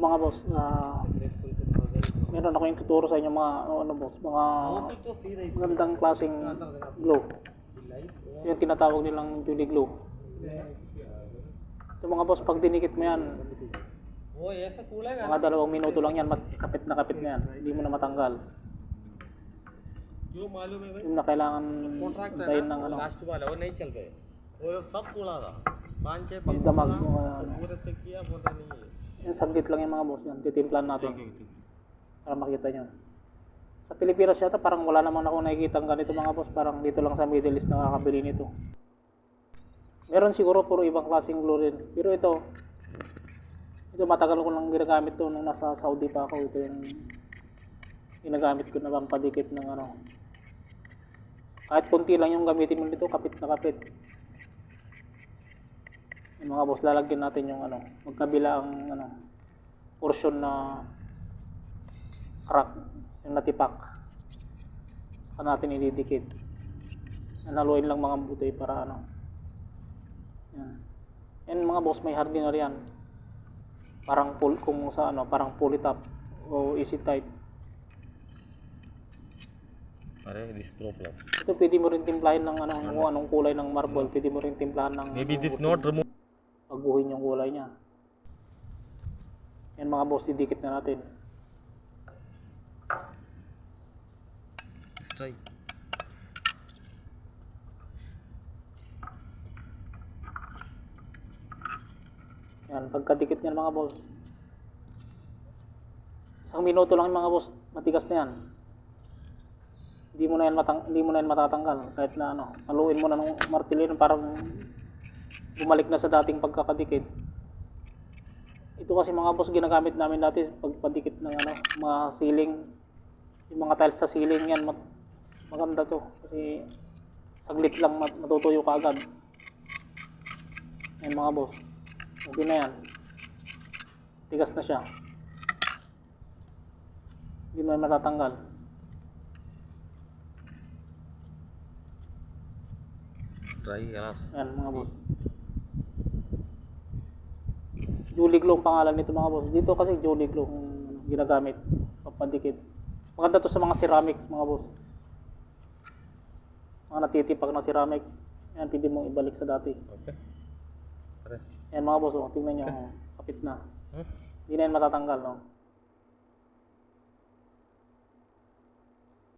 mga boss, ah, meron ako yung tuturo sa inyo mga ano, ano boss, mga magandang klaseng glue. Yung tinatawag nilang Julie glue. So mga boss, pag dinikit mo yan, वो ऐसा कूलेगा mga dalawang minuto lang yan, mat- kapit na kapit na yan. Hindi mo na matanggal. क्यों मालूम है भाई Yung na kailangan contract है antayin ना ng ano, last वाला वो नहीं चल गए वो सब कूला था Manche, Pagdamag mo kaya. Yan, saglit lang yung mga boss yan. Titimplan natin. Para makita nyo. Sa Pilipinas yata parang wala naman ako nakikita ganito mga boss. Parang dito lang sa Middle East nakakabili nito. Meron siguro puro ibang klaseng glue. Pero ito, ito matagal ko lang ginagamit to nung nasa Saudi pa ako. Ito yung ginagamit ko na pampadikit ng ano. Kahit konti lang yung gamitin mo nito, kapit na kapit. Yung mga boss, lalagyan natin yung ano, magkabila ang ano, portion na crack, yung natipak. Saka natin ididikit. Naluin lang mga butay para ano. Yan. And mga boss, may hardener yan. Parang pull, kung sa ano, parang pulley top o easy type. Pare, this proof lang. Ito pwede mo rin timplahin ng anong, anong kulay ng marble. Hmm. Pwede mo rin timplahin ng... Maybe ano, this not remove pagbuhin yung kulay niya. Yan mga boss, didikit na natin. try Yan, pagkadikit niyan mga boss. Isang minuto lang yung mga boss, matigas na yan. Hindi mo na yan, matang hindi mo na yan matatanggal kahit na ano, haluin mo na ng martilyo parang bumalik na sa dating pagkakadikit. Ito kasi mga boss ginagamit namin dati pagpadikit ng ano, mga ceiling, yung mga tiles sa ceiling yan, mag- maganda to kasi saglit lang mat- matutuyo ka agad. Yan mga boss. Okay na yan. Tigas na siya. Hindi mo matatanggal. Try, alas. Ayan mga boss. Julie Glow pangalan nito mga boss. Dito kasi Julie Glow ang ginagamit papadikit. Maganda to sa mga ceramics mga boss. Mga natitipag na ceramic. Ayan, pwede mong ibalik sa dati. Okay. Pare. Ayan mga boss, oh, tingnan nyo. Kapit na. Hmm? Hindi huh? na yan matatanggal. No?